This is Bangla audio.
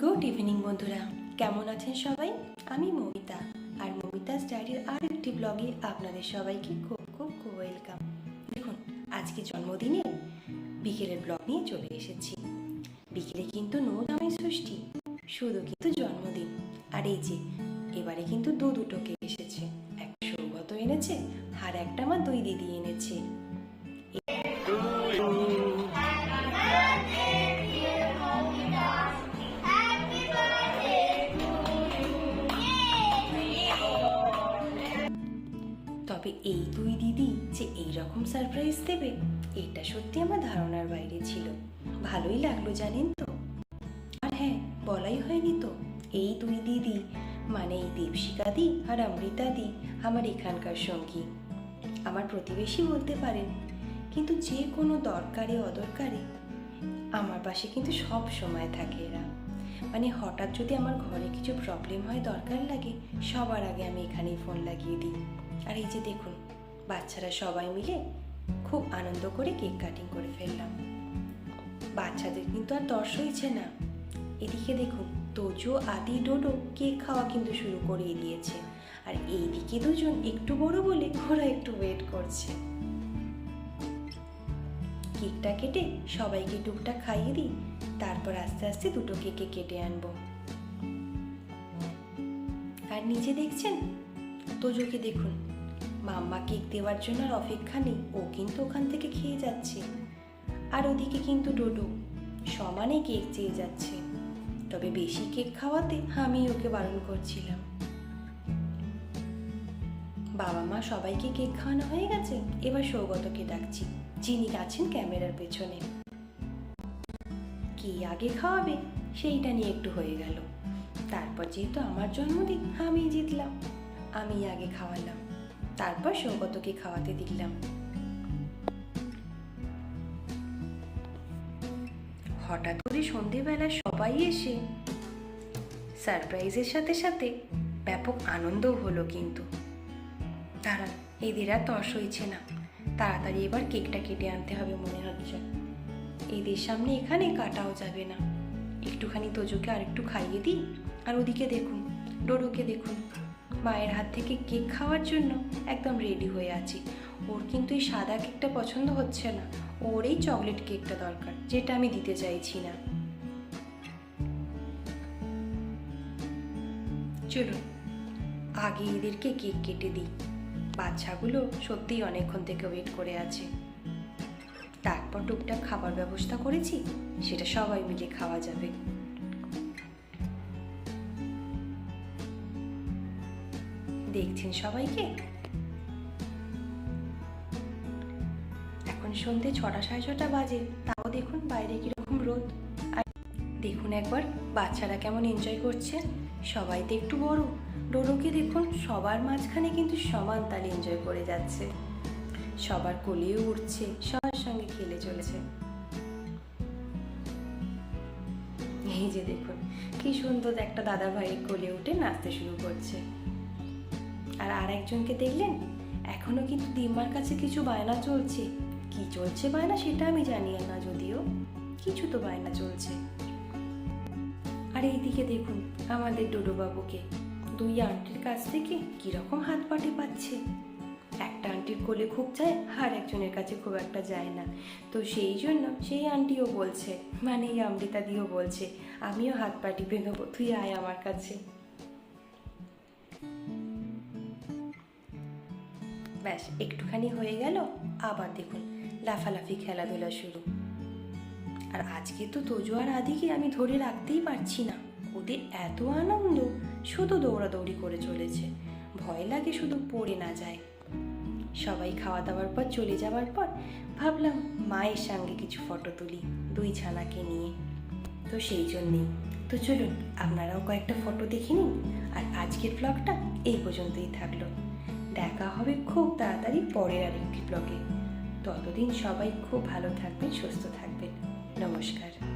গুড ইভিনিং বন্ধুরা। কেমন আছেন সবাই? আমি মমিতা। আর মমিতাস ডায়েরির আর একটি ব্লগে আপনাদের সবাইকে খুব খুব খুব ওয়েলকাম দেখুন, আজকে জন্মদিনে বিকেলের ব্লগ নিয়ে চলে এসেছি। বিকেলে কিন্তু নো জামাই ষষ্ঠী, শুধু কিন্তু জন্মদিন। আর এই যে, এবারে কিন্তু দু দুটোকে এসেছে। একটা সৌগত এনেছে, আর একটা আমার দুই দিদি এনেছে। তবে এই দুই দিদি যে এই রকম সারপ্রাইজ দেবে, এটা সত্যি আমার ধারণার বাইরে ছিল। ভালোই লাগল জানেন তো? আর হ্যাঁ বলাই হয়নি তো, এই দুই দিদি মানে এই দেবশিকা দি আর অমৃতা দি, আমার এখানকার সঙ্গী। আমার প্রতিবেশী বলতে পারেন, কিন্তু যে কোনো দরকারে অদরকারে, আমার পাশে কিন্তু সব সময় থাকে এরা। মানে হঠাৎ যদি আমার ঘরে কিছু প্রবলেম হয়, দরকার লাগে, সবার আগে আমি এখানেই ফোন লাগিয়ে দিই। আর এই যে দেখুন, বাচ্চারা সবাই মিলে খুব আনন্দ করে কেক কাটিং করে ফেললাম। বাচ্চাদের কিন্তু আর তর্স হয়েছে না। এদিকে দেখুন, তোজো, আদি, ডোডো কেক খাওয়া কিন্তু শুরু করিয়ে দিয়েছে। আর এইদিকে দুজন একটু বড় বলে ওরা একটু ওয়েট করছে। কেকটা কেটে সবাইকে টুকটা খাইয়ে দিই, তারপর আস্তে আস্তে দুটো কেকে কেটে আনব। আর নিচে দেখছেন? তোজোকে দেখুন মাম্মা কেক দেওয়ার জন্য আর অপেক্ষা নেই। ও কিন্তু ওখান থেকে খেয়ে যাচ্ছে। আর ওদিকে কিন্তু ডোডো সমানে কেক চেয়ে যাচ্ছে। তবে বেশি কেক খাওয়াতে আমি ওকে বারণ করছিলাম। বাবা মা সবাইকে কেক খাওয়ানো হয়ে গেছে। এবার সৌগতকে ডাকছি। যিনি আছেন ক্যামেরার পেছনে। কি আগে খাওয়াবে? সেইটা নিয়ে একটু হয়ে গেল। তারপর যেহেতু আমার জন্মদিন আমি জিতলাম। আমি আগে খাওয়ালাম। তারপর সৌগতকে খাওয়াতে দিলাম হঠাৎ করে সন্ধেবেলা সবাই এসে সারপ্রাইজের সাথে সাথে ব্যাপক আনন্দ হলো কিন্তু। দাঁড়ান এদের আর তর্স হয়েছে না। তাড়াতাড়ি এবার কেকটা কেটে আনতে হবে মনে হচ্ছে। এদের সামনে এখানে কাটাও যাবে না। একটুখানি তোজোকে আর একটু খাইয়ে দিই, আর ওদিকে দেখুন, ডোডোকে দেখুন। মায়ের হাত থেকে কেক খাওয়ার জন্য একদম রেডি হয়ে আছি। ওর কিন্তু এই সাদা কেকটা পছন্দ হচ্ছে না। ওর এই চকলেট কেকটা দরকার, যেটা আমি দিতে চাইছি না। চলুন, আগে এদেরকে কেক কেটে দিই। বাচ্চাগুলো সত্যিই অনেকক্ষণ থেকে ওয়েট করে আছে। তারপর টুকটাক খাবার ব্যবস্থা করেছি, সেটা সবাই মিলে খাওয়া যাবে। দেখছেন সবাইকে? এখন সন্ধে ছটা সাড়ে ছটা বাজে, তাও দেখুন বাইরে কীরকম রোদ। আর দেখুন একবার, বাচ্চারা কেমন এনজয় করছে। সবাই তো একটু বড়। ডোডোকে দেখুন, সবার মাঝখানে কিন্তু সমান তালে এনজয় করে যাচ্ছে। সবার কোলেও উঠছে, সবার সঙ্গে খেলে চলেছে। এই যে দেখুন, কি সুন্দর একটা দাদা ভাই কোলে উঠে নাচতে শুরু করছে। আর আর একজনকে দেখলেন? এখনও কিন্তু দিম্মার কাছে কিছু বায়না চলছে। কি চলছে বায়না সেটা আমি জানি না যদিও। কিছু তো বায়না চলছে। আর এইদিকে দেখুন আমাদের ডোডো বাবুকে দুই আন্টির কাছ থেকে কীরকম হাত পাটি পাচ্ছে। একটা আন্টির কোলে খুব যায়, আর একজনের কাছে খুব একটা যায় না। তো সেই জন্য সেই আন্টিও বলছে মানে এই অমৃতা দিও বলছে, আমিও হাত পাটি নেব, তুই আয় আমার কাছে। ব্যাস, একটুখানি হয়ে গেল, আবার দেখুন, লাফালাফি খেলাধুলা শুরু। আর আজকে তো তোজো আর আদিকে আমি ধরে রাখতেই পারছি না। ওদের এত আনন্দ, শুধু দৌড়াদৌড়ি করে চলেছে। ভয় লাগে শুধু পড়ে না যায়। সবাই খাওয়া দাওয়ার পর চলে যাওয়ার পর ভাবলাম, মায়ের সঙ্গে কিছু ফটো তুলি, দুই ছানাকে নিয়ে। তো সেই জন্যেই। তো চলুন, আপনারাও কয়েকটা ফটো দেখে নিন। আর আজকের ব্লগটা এই পর্যন্তই থাকল। দেখা হবে খুব তাড়াতাড়ি পরের আর আরেকটি ব্লগে ততদিন সবাই খুব ভালো থাকবেন, সুস্থ থাকবেন। নমস্কার।